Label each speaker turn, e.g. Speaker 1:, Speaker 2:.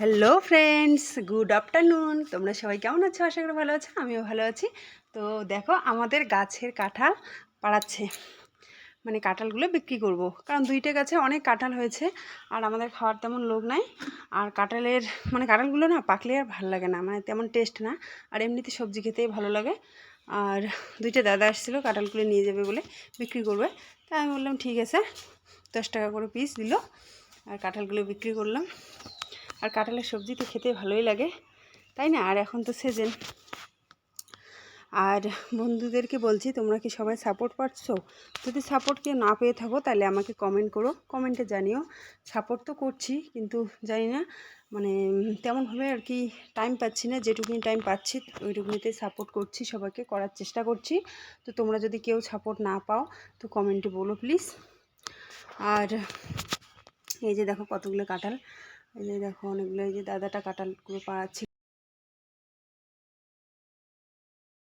Speaker 1: Hello friends good afternoon তোমরা সবাই কেমন আছো? আশা করি ভালো আছো, আমিও ভালো আছি। তো দেখো, আমাদের গাছের কাঁঠাল পাড়াচ্ছে। মানে কাঁঠালগুলো বিক্রি করব। কারণ দুইটা গাছে অনেক কাঁঠাল হয়েছে, আর আমাদের খাওয়ার তেমন লোক নাই। আর কাঁঠালের মানে কাঁঠালগুলো না পাকলে আর ভালো লাগে না মানে তেমন টেস্ট না। আর এমনিতে সবজি খেতেই ভালো লাগে। আর দুইটা দাদা আসছিল, কাঁঠালগুলো নিয়ে যাবে বলে বিক্রি করবে। তাই আমি বললাম, ঠিক আছে। দশ টাকা করে পিস দিল, আর কাঁঠালগুলো বিক্রি করলাম। আর কাঁঠালের সবজি তো খেতে ভালোই লাগে, তাই না? আর এখন তো সিজন আর বন্ধুদেরকে বলছি, তোমরা কি সবাই সাপোর্ট পাচ্ছ? যদি সাপোর্ট কেউ না পেয়ে থাকো, তাহলে আমাকে কমেন্ট করো কমেন্টে জানিও। সাপোর্ট তো করছি, কিন্তু জানি না মানে তেমনভাবে আর কি টাইম পাচ্ছি না, যেটুকুনি টাইম পাচ্ছি, ওইটুকুনিতে সাপোর্ট করছি, সবাইকে করার চেষ্টা করছি। তো তোমরা যদি কেউ সাপোর্ট না পাও, তো কমেন্টে বলো প্লিজ আর এই যে দেখো কতগুলো কাঁঠাল। এই যে দেখো অনেকগুলো এই যে দাদাটা কাঁঠালগুলো পাড়াচ্ছে।